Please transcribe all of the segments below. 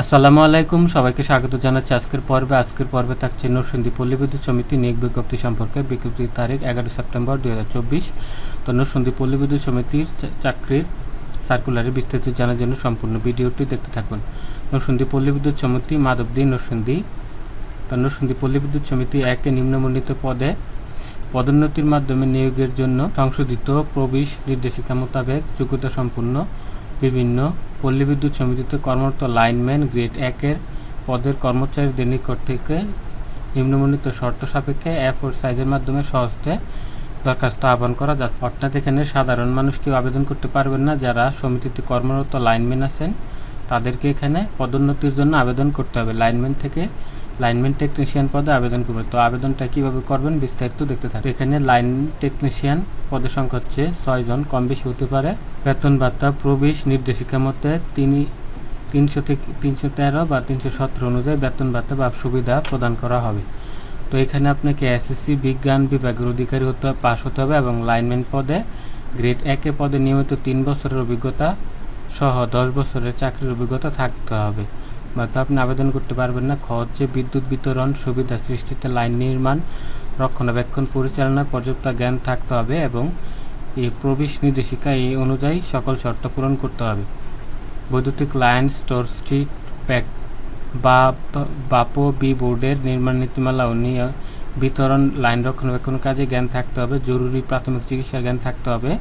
আসসালামু আলাইকুম, সবাইকে স্বাগত জানাচ্ছি আজকের পর্বে। আজকের পর্বে থাকছে নরসিংদী পল্লী বিদ্যুৎ সমিতি নিয়োগ বিজ্ঞপ্তি সম্পর্কে। বিজ্ঞপ্তির তারিখ এগারো সেপ্টেম্বর দুই হাজার চব্বিশ। তো নরসিংদী পল্লী বিদ্যুৎ সমিতির চাকরির সার্কুলারে বিস্তারিত জানার জন্য সম্পূর্ণ ভিডিওটি দেখতে থাকুন। নরসিংদী পল্লী বিদ্যুৎ সমিতি মাধবদী নরসিংদী। তো নরসিংদী পল্লী বিদ্যুৎ সমিতি একে নিম্নমণ্ডিত পদে পদোন্নতির মাধ্যমে নিয়োগের জন্য সংশোধিত প্রবেশ নির্দেশিকা মোতাবেক যোগ্যতা সম্পন্ন বিভিন্ন পল্লী বিদ্যুৎ সমিতিতে কর্মরত লাইনম্যান গ্রেড একের পদের কর্মচারীদের নিকট থেকে নিম্নমণ্ডিত শর্ত সাপেক্ষে এ সাইজের মাধ্যমে সহজতে দরখাস্ত আহ্বান করা যাচ্ছে অর্থাৎ এখানে সাধারণ মানুষ কেউ আবেদন করতে পারবেন না। যারা সমিতিতে কর্মরত লাইনম্যান আছেন, তাদেরকে এখানে পদোন্নতির জন্য আবেদন করতে হবে। লাইনম্যান থেকে লাইনম্যান টেকনিশিয়ান পদে আবেদন করবে। তো আবেদনটা কীভাবে করবেন বিস্তারিত দেখতে থাকুন। এখানে লাইন টেকনিশিয়ান পদের সংখ্যা হচ্ছে ছয়জন কম বেশি হতে পারে। বেতন ভাতা, প্রবেশ নির্দেশিকা মতে তিনি তিনশো থেকে তিনশো তেরো বা তিনশো সতেরো অনুযায়ী বেতন ভাতা বা সুবিধা প্রদান করা হবে। তো এখানে আপনাকে এসএসসি বিজ্ঞান বিভাগের অধিকারী হতে পাশ হতে হবে এবং লাইনম্যান পদে গ্রেড একে পদে নিয়মিত তিন বছরের অভিজ্ঞতা সহ দশ বছরের চাকরির অভিজ্ঞতা থাকতে হবে। নয়তো আপনি আবেদন করতে পারবেন না। খরচে, বিদ্যুৎ বিতরণ সুবিধা সৃষ্টিতে লাইন নির্মাণ, রক্ষণাবেক্ষণ পরিচালনায় পর্যাপ্ত জ্ঞান থাকতে হবে এবং এই প্রবেশ নির্দেশিকা এই অনুযায়ী সকল শর্ত পূরণ করতে হবে। বৈদ্যুতিক লাইন, স্টোর স্ট্রিট, প্যাক বা বাপো, বি বোর্ডের নির্মাণ নীতিমালা ও নিয়- বিতরণ, লাইন রক্ষণাবেক্ষণ কাজে জ্ঞান থাকতে হবে, জরুরি প্রাথমিক চিকিৎসার জ্ঞান থাকতে হবে।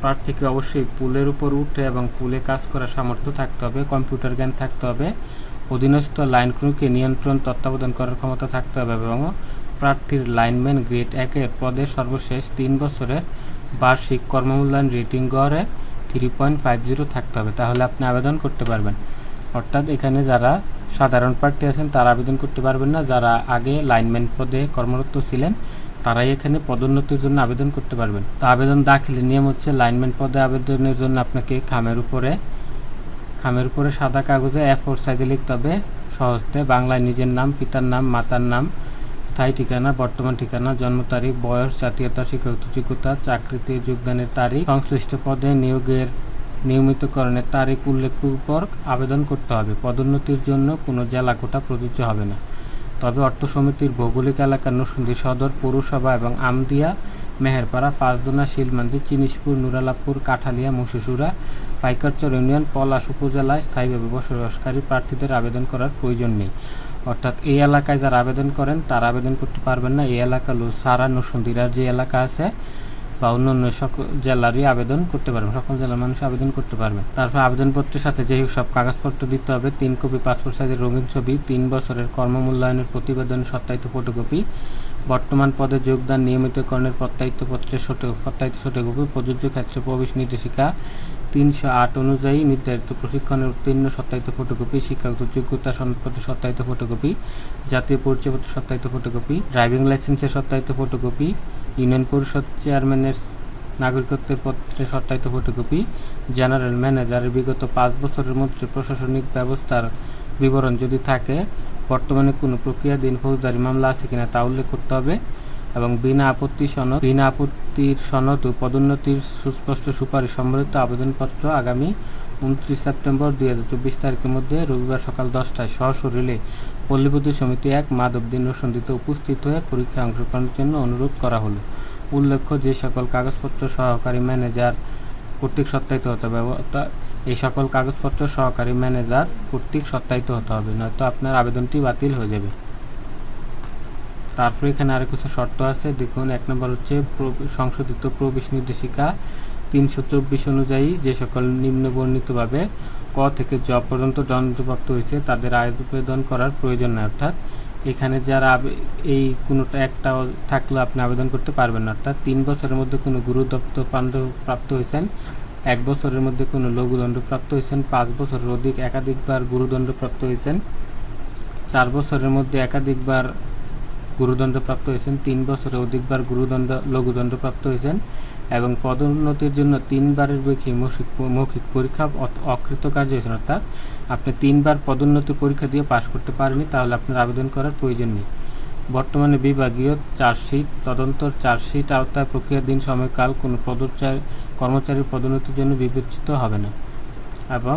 প্রার্থীকে অবশ্যই পুলের উপর উঠে এবং পুলে কাজ করার সামর্থ্য থাকতে হবে, কম্পিউটার জ্ঞান থাকতে হবে, অধীনস্থ লাইন ক্রুকে নিয়ন্ত্রণ, তত্ত্বাবধান করার ক্ষমতা থাকতে হবে এবং প্রার্থীর লাইনম্যান গ্রেড একের পদে সর্বশেষ তিন বছরের বার্ষিক কর্মমূল্যায়ন রেটিং গড়ে থ্রি পয়েন্ট ফাইভ জিরো থাকতে হবে। তাহলে আপনি আবেদন করতে পারবেন। অর্থাৎ এখানে যারা সাধারণ প্রার্থী আছেন, তারা আবেদন করতে পারবেন না। যারা আগে লাইনম্যান পদে কর্মরত ছিলেন, তারাই এখানে পদোন্নতির জন্য আবেদন করতে পারবেন। তো আবেদন দাখিলের নিয়ম হচ্ছে লাইনম্যান পদে আবেদনের জন্য আপনাকে খামের উপরে খামের উপরে সাদা কাগজে এ ফোর সাইজে লিখতে হবে, সহজতে বাংলায় নিজের নাম, পিতার নাম, মাতার নাম, স্থায়ী ঠিকানা, বর্তমান ঠিকানা, জন্ম তারিখ, বয়স, জাতীয়তা, শিক্ষাগত যোগ্যতা, চাকরিতে যোগদানের তারিখ, সংশ্লিষ্ট পদে নিয়োগের নিয়মিতকরণের তারিখ উল্লেখপূর্বক আবেদন করতে হবে। পদোন্নতির জন্য কোনো জেলা কোটা প্রযোজ্য হবে না। তবে অর্থ সমিতির ভৌগোলিক এলাকা নরসিংদী সদর, পৌরসভা এবং আমদিয়া, মেহেরপাড়া, পাঁচদোনা শিলমান্দি চিনিশপুর নুরালাপুর, কাঠালিয়া মুশিসুরা পাইকারচর ইউনিয়ন, পলাশ উপজেলায় স্থায়ীভাবে বসবাসকারী প্রার্থীদের আবেদন করার প্রয়োজন নেই। অর্থাৎ এই এলাকায় যারা আবেদন করেন, তারা আবেদন করতে পারবেন না। এই এলাকা সারা নরসিংদীরার যে এলাকা আছে বা অন্য অন্য সকল জেলারই আবেদন করতে পারবেন সকল জেলার মানুষ আবেদন করতে পারবেন তারপর আবেদনপত্রের সাথে যে সব কাগজপত্র দিতে হবে, তিন কপি পাসপোর্ট সাইজের রঙিন ছবি, তিন বছরের কর্মমূল্যায়নের প্রতিবেদন, সত্যায়িত ফটোকপি বর্তমান পদে যোগদান, নিয়মিতকরণের প্রত্যায়িত পত্রের প্রত্যায়িত ফটোকপি প্রযোজ্য ক্ষেত্রে প্রবেশ নির্দেশিকা, তিনশো আট অনুযায়ী নির্ধারিত প্রশিক্ষণের উত্তীর্ণ, সত্যায়িত ফটোকপি শিক্ষাগত যোগ্যতা, সনদপত্র সত্যায়িত ফটোকপি জাতীয় পরিচয়পত্র সত্যায়িত ফটোকপি ড্রাইভিং লাইসেন্সের সত্যায়িত ফটোকপি ইউনিয়ন পরিষদ চেয়ারম্যানের নাগরিকত্বের পত্রে সত্যায়িত ফটোকপি, জেনারেল ম্যানেজারের বিগত পাঁচ বছরের মধ্যে প্রশাসনিক ব্যবস্থার বিবরণ যদি থাকে, বর্তমানে কোনো প্রক্রিয়াধীন ফৌজদারি মামলা আছে কিনা তা উল্লেখ করতে হবে এবং বিনা আপত্তি সনদ, বিনা আপত্তির সনদ ও পদোন্নতির সুস্পষ্ট সুপারিশ সম্বলিত আবেদনপত্র আগামী উনত্রিশ সেপ্টেম্বর দুই হাজার চব্বিশ তারিখের মধ্যে রবিবার সকাল দশটায় সশরীরে পল্লীবিদ্যুৎ সমিতি এক মাধবদিন নসন্দিতে উপস্থিত হয়ে পরীক্ষায় অংশগ্রহণের জন্য অনুরোধ করা হলো। উল্লেখ্য, যে সকল কাগজপত্র সহকারী ম্যানেজার কর্তৃক সত্যায়িত হতে হবে এই সকল কাগজপত্র সহকারী ম্যানেজার কর্তৃক সত্যায়িত হতে হবে, নয়তো আপনার আবেদনটি বাতিল হয়ে যাবে। তারপরে এখানে আরও কিছু শর্ত আছে, দেখুন, এক নম্বর হচ্ছে সংশোধিত প্রবেশ নির্দেশিকা তিনশো চব্বিশ অনুযায়ী যে সকল নিম্নবর্ণিতভাবে ক থেকে জ পর্যন্ত দণ্ডপ্রাপ্ত হয়েছে, তাদের আবেদন করার প্রয়োজন নেই, অর্থাৎ এখানে যারা এই কোনোটা একটা থাকলে আপনি আবেদন করতে পারবেন না, অর্থাৎ তিন বছরের মধ্যে কোনো গুরুদত্ত পাণ্ড প্রাপ্ত হয়েছেন, এক বছরের মধ্যে কোনো লঘুদণ্ড প্রাপ্ত হয়েছেন, পাঁচ বছরের অধিক একাধিকবার গুরুদণ্ড প্রাপ্ত হয়েছেন, চার বছরের মধ্যে একাধিকবার গুরুদণ্ড প্রাপ্ত হয়েছেন, তিন বছরে অধিকবার গুরুদণ্ড লঘুদণ্ড প্রাপ্ত হয়েছেন এবং পদোন্নতির জন্য তিনবারের বেশি মৌখিক মৌখিক পরীক্ষা অকৃতকার্য হয়েছেন। অর্থাৎ আপনি তিনবার পদোন্নতি পরীক্ষা দিয়ে পাশ করতে পারেননি, তাহলে আপনার আবেদন করার প্রয়োজন নেই। বর্তমানে বিভাগীয় চার্জশিট, তদন্তর চার্জশিট আওতায় প্রক্রিয়াধীন সময়কাল কোনো পদচারী কর্মচারীর পদোন্নতির জন্য বিবেচিত হবে না। এবং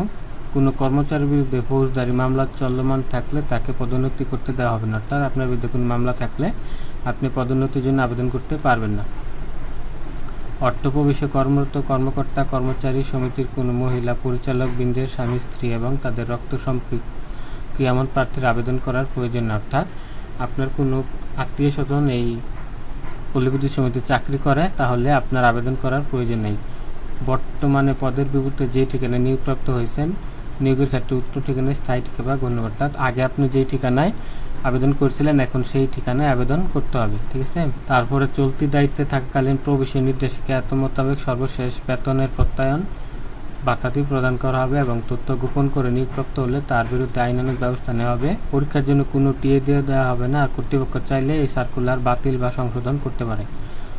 কোনো কর্মচারীর বিরুদ্ধে ফৌজদারি মামলা চলমান থাকলে তাকে পদোন্নতি করতে দেওয়া হবে না। অর্থাৎ আপনার বিরুদ্ধে কোনো মামলা থাকলে আপনি পদোন্নতির জন্য আবেদন করতে পারবেন না। অর্থ প্রবেশে কর্মরত কর্মকর্তা, কর্মচারী সমিতির কোনো মহিলা পরিচালক বৃন্দের স্বামী, স্ত্রী এবং তাদের রক্ত সম্পর্কে এমন প্রার্থীর আবেদন করার প্রয়োজন অর্থাৎ আপনার কোনো আত্মীয় স্বজন এই পল্লীবিদ্যুৎ সমিতির চাকরি করে, তাহলে আপনার আবেদন করার প্রয়োজন নেই। বর্তমানে পদের বিপরীতে যে ঠিকানায় নিয়োগপ্রাপ্ত হয়েছেন নিয়োগের ক্ষেত্রে উত্তর ঠিকানায় স্থায়ী ঠিকানা গণ্য অর্থাৎ আগে আপনি যেই ঠিকানায় আবেদন করেছিলেন, এখন সেই ঠিকানায় আবেদন করতে হবে, ঠিক আছে? তারপরে চলতি দায়িত্বে থাকাকালীন প্রবেশের নির্দেশিকা, এত মোতাবেক সর্বশেষ বেতনের প্রত্যয়ন বাতাতি প্রদান করা হবে এবং তথ্য গোপন করে নিয়োগপ্রাপ্ত হলে তার বিরুদ্ধে আইনানুগ ব্যবস্থা নেওয়া হবে। পরীক্ষার জন্য কোনো টিএ দিয়ে দেওয়া হবে না। আর কর্তৃপক্ষ চাইলে এই সার্কুলার বাতিল বা সংশোধন করতে পারে।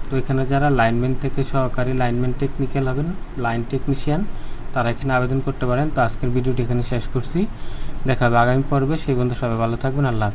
তো এখানে যারা লাইনম্যান থেকে সহকারী লাইনম্যান টেকনিক্যাল হবেন লাইন টেকনিশিয়ান তারা এখানে আবেদন করতে পারেন। তো আজকের ভিডিওটি এখানে শেষ করছি। দেখা হবে আগামী পর্বে। সেই বন্ধু সবাই ভালো থাকবেন। আল্লাহ।